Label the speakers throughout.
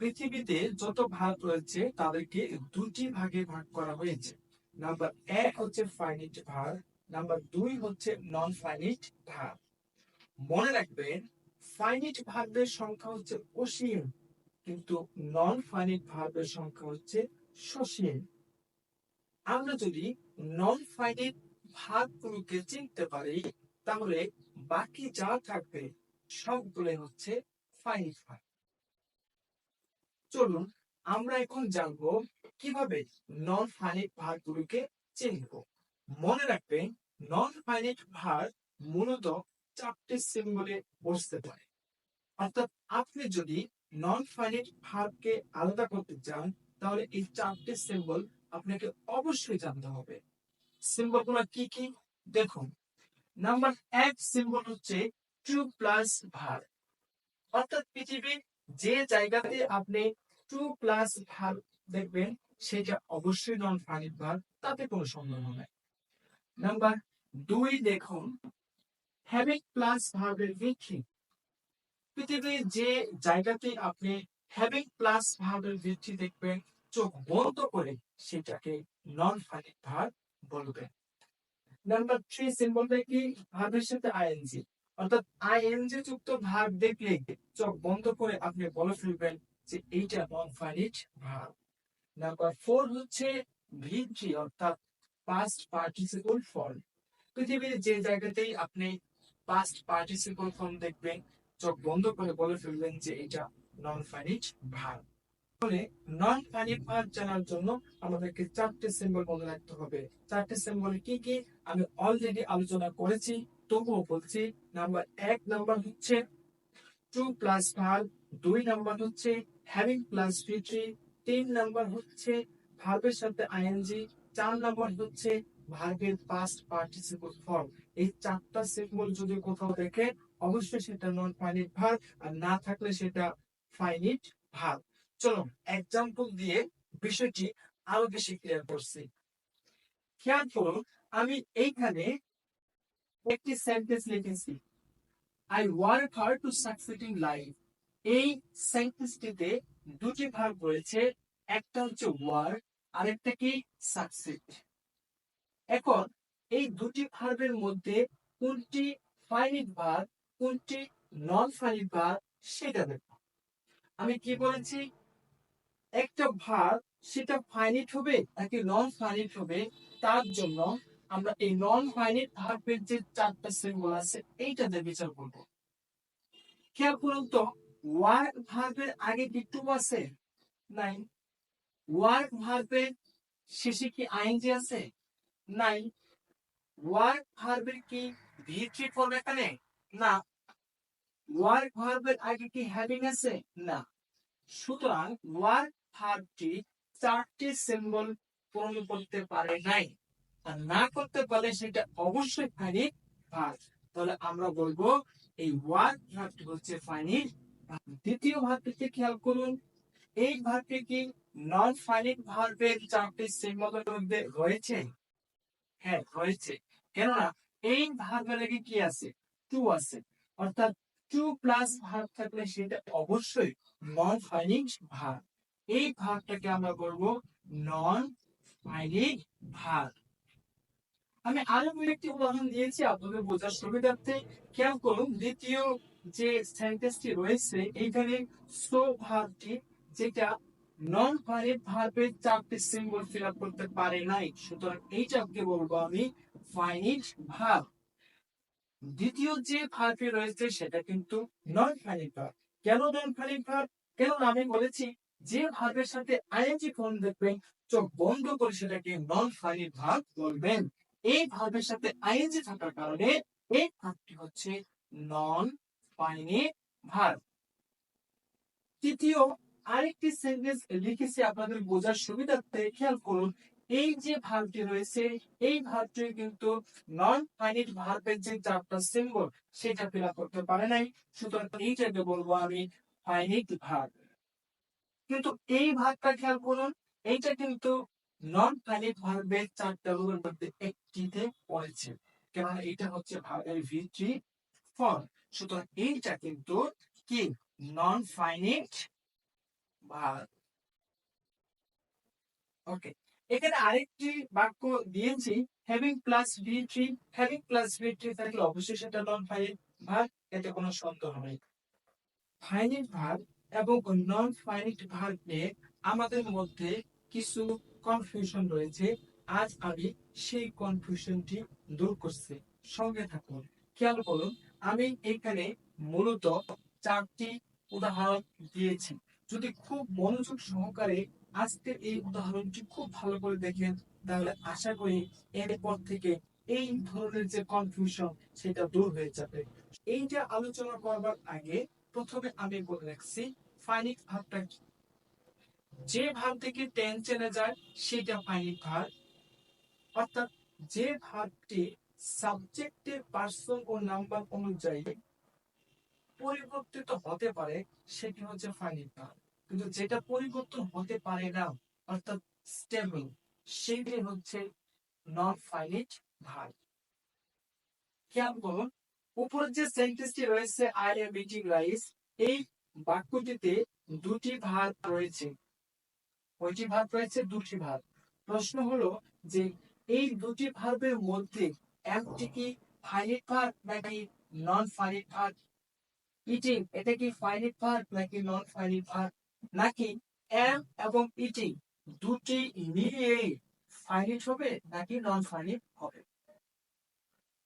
Speaker 1: পৃথিবীতে যত ভাগ রয়েছে, তাদেরকে দুটি ভাগে ভাগ করা হয়েছে। নাম্বার এক হচ্ছে ফাইনিট ভার নাম্বার দুই হচ্ছে নন ফাইনিট ভার মনে রাখবেন ফাইনিট ভার্বের সংখ্যা হচ্ছে অসীম, কিন্তু নন ফাইনিট ভার্বের সংখ্যা হচ্ছে সসীম। আমরা যদি নন ফাইনিট ভার্বগুলোকে চিনতে পারি, তাহলে বাকি যা থাকবে সবগুলো হচ্ছে ফাইনিট ভার্ব চলুন আমরা এখন জানব কীভাবে নন ফাইনিট ভার্বগুলোকে চিনব মনে রাখবেন নন ফাইনিট ভার মূলত চারটি সিম্বলে বসতে পারে। অর্থাৎ আপনি যদি নন ফাইনিট ভার্বকে আলাদা করতে চান, তাহলে এই চারটি সিম্বল আপনাকে অবশ্যই জানতে হবে। সিম্বলগুলো কি কি? দেখুন নাম্বার এক সিম্বল হচ্ছে টু প্লাস ভার অর্থাৎ পৃথিবীর যে জায়গাতে আপনি টু প্লাস ভার দেখবেন, সেটা অবশ্যই নন ফাইনিট ভার তাতে কোনো সন্দেহ নাই। নাম্বার দুই দেখুন হ্যাভিং প্লাস ভার্বের ভিত্তি পৃথিবীর যে জায়গাতে আপনি হ্যাভিং প্লাস ভার্বের ভিত্তি দেখবেন, চোখ বন্ধ করে সেটাকে নন ফাইনিট ভার্ব বলবেন। নাম্বার থ্রি সিম্বলটা কি? ভার্বের সাথে আইএনজি অর্থাৎ আইএনজি যুক্ত ভার্ব দেখলে চোখ বন্ধ করে আপনি বলে ফেলবেন যে এইটা non finite verb number four হচ্ছে ভিত্তি অর্থাৎ পাস্ট পার্টিসিপল ফর্ম পৃথিবীর যে জায়গাতেই আপনি পাস্ট পার্টিসিপল ফর্ম দেখবেন, চোখ বন্ধ করে বলে ফেলবেন যে এটা নন ফাইনিট ভার্ব তাহলে নন ফাইনিট ভার্ব জানার জন্য আমাদেরকে চারটে সিম্বল মনে রাখতে হবে। চারটে সিম্বল কি কি? আমি অলরেডি আলোচনা করেছি, তবুও বলছি নাম্বার এক নাম্বার হচ্ছে টু প্লাস ভার্ব দুই নাম্বার হচ্ছে হ্যাভিং প্লাস ভিট্রি তিন নাম্বার হচ্ছে ভার্বের সাথে আইএনজি চার নাম্বার হচ্ছে ভার্বের পাস্ট পার্টিসিপল ফর্ম এই চারটা সিম্বল যদি কোথাও দেখে, অবশ্যই সেটা নন ফাইনিট ভার্ব আর না থাকলে সেটা ফাইনিট ভার্ব চলো এক্সাম্পল দিয়ে বিষয়টি আরও বেশি ক্লিয়ার করছি। খেয়াল করুন, আমি এইখানে একটি সেন্টেন্স লিখেছি। I work hard to succeed in life এই সেন্টেন্সটিতে দুটি ভার্ব রয়েছে, একটা হচ্ছে ওয়ার্ক আরেকটা কি সাকসিড এখন এই দুটি ভার্বের মধ্যে কোনটি ফাইনিট ভার্ব কোনটি নন ফাইনিট ভার্ব সেটা দেখো। আমি কি বলেছি? একটা ভার্ব সেটা ফাইনিট হবে নাকি নন ফাইনিট হবে? তার জন্য আমরা এই নন ফাইনিট ভার্বের যে চারটা সিম্বল আছে, এইটাতে বিচার করব। খেয়াল করুন তো ওয়ার্ক ভার্বের আগে কি আছে? নাই ওয়ার্ক ভার্বের শেষে কি আইনজি আছে? নাই ওয়ার্ক ভার্বের কি ভিত্রি ফর্ম এখানে? না। ওয়ার্ক ভার্বের আগে কি হ্যাভিং আছে? না। সুতরাং ওয়ার্ক ভার্বটি চারটি সিম্বল পূরণ করতে পারে নাই। আর না করতে পারলে সেটা অবশ্যই ফাইনিট ভার্ব তাহলে আমরা বলব, এই ওয়ার্ক ভার্বটি হচ্ছে ফাইনিট দ্বিতীয় ভার্বটিতে খেয়াল করুন। এই ভার্বটি কি নন ফাইনিট ভার্বের চারটি সিম্বলের মধ্যে রয়েছে? হ্যাঁ রয়েছে। কেননা এই ভার্বের আগে কি আছে? টু আছে। অর্থাৎ টু প্লাস ভার্ব থাকলে সেটা অবশ্যই নন ফাইনিট ভার্ব এই ভার্বটাকে আমরা বলব নন ফাইনিট ভার্ব আমি আরও একটি উদাহরণ দিয়েছি, আপনাদের বোঝার সুবিধার্থে। খেয়াল করুন, দ্বিতীয় যে সেন্টেন্সটি রয়েছে এইখানে সো ভার্বটি যেটা নন ফাইনিট ভার্বের চারটি সিম্বল ফিল করতে পারে নাই। সুতরাং বলব আমি ফাইনিট ভার্ব দ্বিতীয় যে রয়েছে, সেটা কিন্তু নন ফাইনিট ভার্ব কেন নন ফাইনিট ভার্ব কেন আমি বলেছি, যে ভার্বের সাথে আইএনজি ফর্ম দেখবেন, চোখ বন্ধ করে সেটাকে নন ফাইনিট ভার্ব বলবেন। এই ভার্বের সাথে আইএনজি থাকার কারণে এই ভার্বটি হচ্ছে নন ফাইনিট ভার্ব তৃতীয়, আরেকটি সেন্টেন্স লিখেছি আপনাদের বোঝার সুবিধার্থে। খেয়াল করুন, এই যে ভার্বটি রয়েছে, এই ভার্বটি কিন্তু নন ফাইনিট ভার্বের যে চারটা সিম্বল সেটা ফিল করতে পারে নাই। সুতরাং এইটাকে বলব আমি ফাইনিট ভার্ব কিন্তু এই ভার্বটা খেয়াল করুন, এইটা কিন্তু নন ফাইনিট ভার্বের চারটা রূপের মধ্যে একটিতে পড়েছে। কেননা এটা হচ্ছে ভার্বের ভিত্রি ফর্ম সুতরাং এইটা কিন্তু কি? নন ফাইনিট ওকে এখানে আরেকটি বাক্য দিয়েছি having plus V three having plus V three থাকলে অবশ্যই সেটা নন ফাইনাইট ভার এতে কোনো সন্দেহ নেই। ফাইনাইট ভার এবং নন ফাইনাইট ভার নিয়ে আমাদের মধ্যে কিছু কনফিউশন রয়েছে। আজ আমি সেই কনফিউশনটি দূর করছি। সঙ্গে থাকুন। খেয়াল করুন, আমি এখানে মূলত চারটি উদাহরণ দিয়েছি। যদি খুব মনোযোগ সহকারে আজকের এই উদাহরণটি খুব ভালো করে দেখেন, তাহলে আশা করি এরপর থেকে এই ধরনের যে কনফিউশন সেটা দূর হয়ে যাবে। এইটা আলোচনা করবার আগে প্রথমে আমি বলে রাখছি ফাইনিক ভাবটা কি? যে ভাব থেকে টেন চেনে যায়, সেটা ফাইনিক ভাব অর্থাৎ যে ভাবটি সাবজেক্টের পার্সন ও নাম্বার অনুযায়ী পরিবর্তিত হতে পারে, সেটি হচ্ছে ফাইনিক ভাব কিন্তু যেটা পরিবর্তন হতে পারে না, অর্থাৎ স্টেবল সেটি হচ্ছে নন ফাইনিট ভার খেয়াল উপরের যে সেন্টেন্সটি রয়েছে আই এম ইটিং রাইস এই বাক্যটিতে দুটি ভার রয়েছে। কয়টি ভার রয়েছে? দুটি ভার প্রশ্ন হলো যে এই দুটি ভার্বের মধ্যে একটি কি ফাইনিট ভার নাকি নন ফাইনিট ভার? ইটিং, এটা কি ফাইনিট ভার নাকি নন ফাইনিট ভার? নাকি এম এবং ইটিং দুটি মিলিয়ে ফাইনিট হবে নাকি নন ফাইনিট হবে?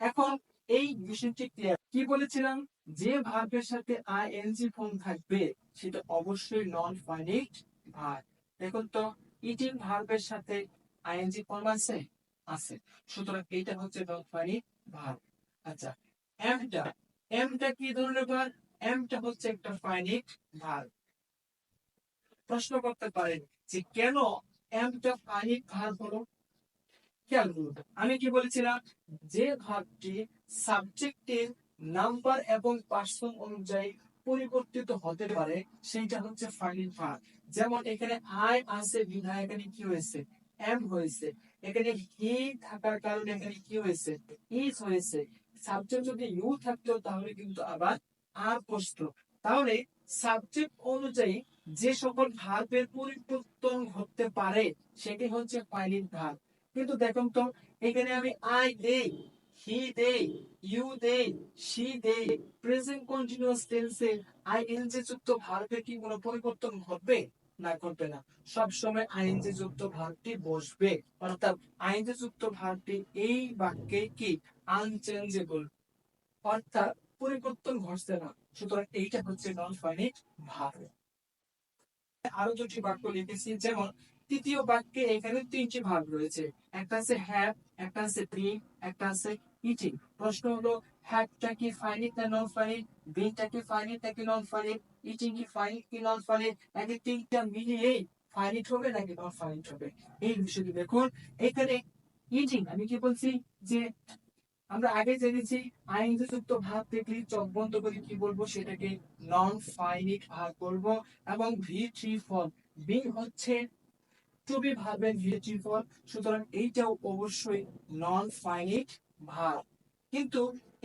Speaker 1: এখন এই বিষয়টি ক্লিয়ার কি বলেছিলাম? যে ভার্বের সাথে আইএনজি ফর্ম থাকবে, সেটা অবশ্যই নন ফাইনিট ভার্ব দেখুন তো, ইটিং ভার্বের সাথে আইএনজি ফর্ম আছে? আছে। সুতরাং এইটা হচ্ছে ফাইনিট ভার্ব আচ্ছা এমটা এমটা কি ধরনের ভার্ব এমটা হচ্ছে একটা ফাইনিট ভার্ব প্রশ্ন করতে পারেন যে কেন এমটা ফাইনিট ভার্ব হলো? খেয়াল করুন, আমি কি বলেছিলাম? যে ভার্বটি সাবজেক্টের নাম্বার এবং পার্সন অনুযায়ী পরিবর্তিত হতে পারে, সেইটা হচ্ছে ফাইনিট ভার যেমন এখানে আই আছে, বিধায় এখানে কি হয়েছে? এম হয়েছে। এখানে হি থাকার কারণে এখানে কি হয়েছে? ইজ হয়েছে? সাবজেক্ট যদি ইউ থাকতো, তাহলে কিন্তু আবার আর বসতো তাহলে সাবজেক্ট অনুযায়ী যে সকল ভার্বের পরিবর্তন ঘটতে পারে, সেটি হচ্ছে ফাইনিট ভার্ব কিন্তু দেখুন তো, এখানে আমি আই দেই হি দেই you they she they present continuous টেন্সে আই এনজি যুক্ত ভার্বের কি কোনো পরিবর্তন ঘটবে? না ঘটবে না। সব সময় আইএনজি যুক্ত ভার্বটি বসবে। অর্থাৎ আইএনজি যুক্ত ভার্বটি এই বাক্যে কি? আনচেঞ্জেবল অর্থাৎ পরিবর্তন ঘটছে না। সুতরাং এইটা হচ্ছে নন ফাইনিট ভার্ব আরও দুটি বাক্য লিখেছি, যেমন, তৃতীয় বাক্যে এখানে তিনটি ভাগ রয়েছে। একটা আছে হ্যাভ একটা আছে বিং একটা আছে ইটিং প্রশ্ন হলো হ্যাভটা কি ফাইনিট না নন ফাইনিট বিংটা কি ফাইনিট নাকি নন ফাইনিট ইটিং কি ফাইনিট কি নন ফাইনিট নাকি তিনটা মিলিয়ে ফাইনিট হবে নাকি নন ফাইনিট হবে এই বিষয়টি দেখুন এখানে ইটিং আমি কি বলছি যে, আমরা আগে জেনেছি, আইনযুক্ত যুক্ত ভাব দেখলে চোখ বন্ধ করে কি বলব? সেটাকে নন ফাইনিট ভাগ করব এবং ভি থ্রি ফল বিং হচ্ছে টু বি ভার্বের ভি থ্রি ফল সুতরাং এইটাও অবশ্যই নন ফাইনিট ভার কিন্তু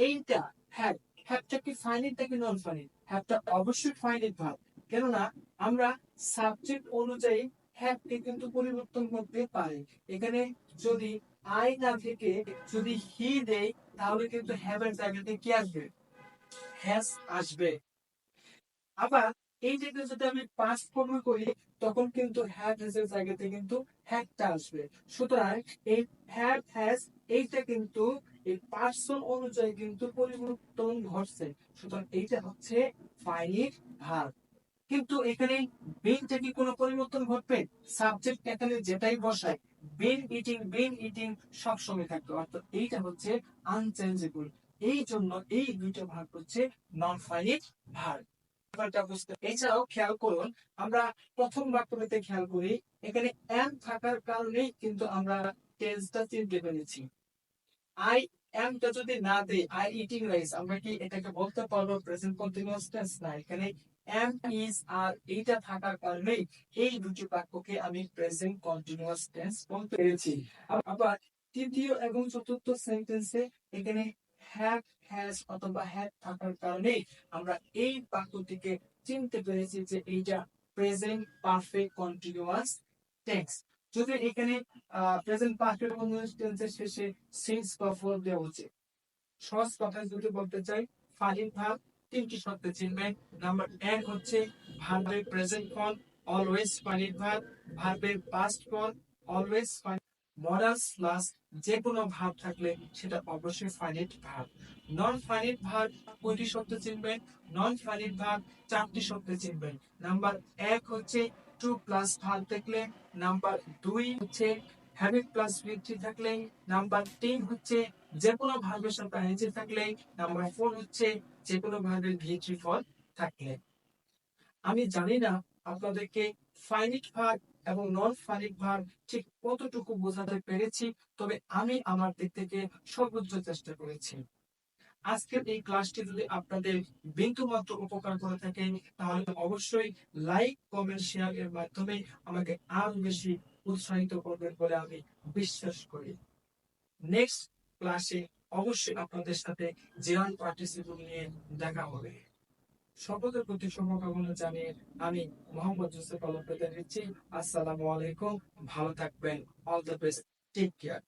Speaker 1: এইটা হ্যাভ হ্যাভটা কি ফাইনিট নাকি নন ফাইনিট হ্যাভটা অবশ্যই ফাইনিট ভার কেননা আমরা সাবজেক্ট অনুযায়ী হ্যাভকে কিন্তু পরিবর্তন করতে পারি। এখানে যদি আই না থেকে যদি হি দেই, তাহলে কিন্তু হ্যাভ এর জায়গাতে কি আসবে? হ্যাজ আসবে। আবার এই জায়গায় যদি আমি পাস ফর্মে করি, তখন কিন্তু হ্যাভ হ্যাজ এর জায়গাতে কিন্তু হ্যাভটা আসবে। সুতরাং এই হ্যাভ হ্যাজ এইটা কিন্তু এই পার্সন অনুযায়ী কিন্তু পরিবর্তন ঘটছে। সুতরাং এইটা হচ্ছে ফাইনিট ভার্ব কিন্তু এখানে বিনটা কি কোনো পরিবর্তন ঘটবে? সাবজেক্ট এখানে যেটাই বসায় বিন ইটিং বিন ইটিং সব সময় থাকবে। অর্থাৎ এইটা হচ্ছে আনচেঞ্জেবল এই জন্য এই দুইটা ভাগ হচ্ছে নন ফাইনিট ভার্ব এছাড়াও খেয়াল করুন, আমরা প্রথম বাক্যটিতে খেয়াল করি, এখানে এম থাকার কারণেই কিন্তু আমরা টেন্সটা চিনতে পেরেছি। আই এমটা যদি না দেই ইটিং রাইস আমরা কি এটাকে বলতে পারব প্রেজেন্ট কন্টিনিউয়াস টেন্স না এখানে এম ইজ আর এইটা থাকার কারণেই এই দুটি বাক্যকে আমি প্রেজেন্ট কন্টিনিউয়াস টেন্স বলতে পেরেছি আবার তৃতীয় এবং চতুর্থ সেন্টেন্সে এখানে হ্যাভ হ্যাজ অথবা হ্যাড থাকার কারণে আমরা এই বাক্যটিকে চিনতে পেরেছি যে এইটা প্রেজেন্ট পারফেক্ট কন্টিনিউয়াস টেন্স যদি এখানে প্রেজেন্ট পারফেক্ট কন্টিনিউয়াস টেন্সের শেষে সিন্স বা ফর দেওয়া উচিত সহজ কথায় যদি বলতে চাই ফাইলিং ভাব তিনটি শব্দে চিনবেন নাম্বার এক হচ্ছে ভার্বের প্রেজেন্ট ফর্ম অলওয়েজ ফাইলিং ভাব ভার্বের past form always modals plus যে কোনো ভাব থাকলে সেটা অবশ্যই ফাইনাইট ভাব নন ফাইনাইট ভাব কয়টি শব্দ চিনবেন? নন ফাইনাইট ভাব চারটি শব্দ চিনবেন। নাম্বার এক হচ্ছে টু প্লাস ভাব থাকলে নাম্বার দুই হচ্ছে হ্যাবিট প্লাস বৃদ্ধি থাকলে নাম্বার হচ্ছে যে কোনো সাথে থাকলে নাম্বার ফোর হচ্ছে যে কোনো ফল থাকলে। আমি জানি না আপনাদেরকে ফাইনিট ভাগ এবং নন ফাইনিট ভাগ ঠিক কতটুকু বোঝাতে পেরেছি, তবে আমি আমার দিক থেকে সর্বোচ্চ চেষ্টা করেছি। আজকের এই ক্লাসটি যদি আপনাদের বিন্দু মাত্র উপকার করে থাকে তাহলে অবশ্যই লাইক কমেন্ট শেয়ার এর মাধ্যমে আমাকে আরও বেশি উৎসাহিত করবেন বলে আমি বিশ্বাস করি। নেক্সট ক্লাসে অবশ্যই আপনাদের সাথে জেরান পার্টিসিপেট নিয়ে দেখা হবে। সকলের প্রতি শুভকামনা জানিয়ে আমি মোহাম্মদ জোসেফ আলম বিদায় নিচ্ছি। আসসালামু আলাইকুম, ভালো থাকবেন all the best take care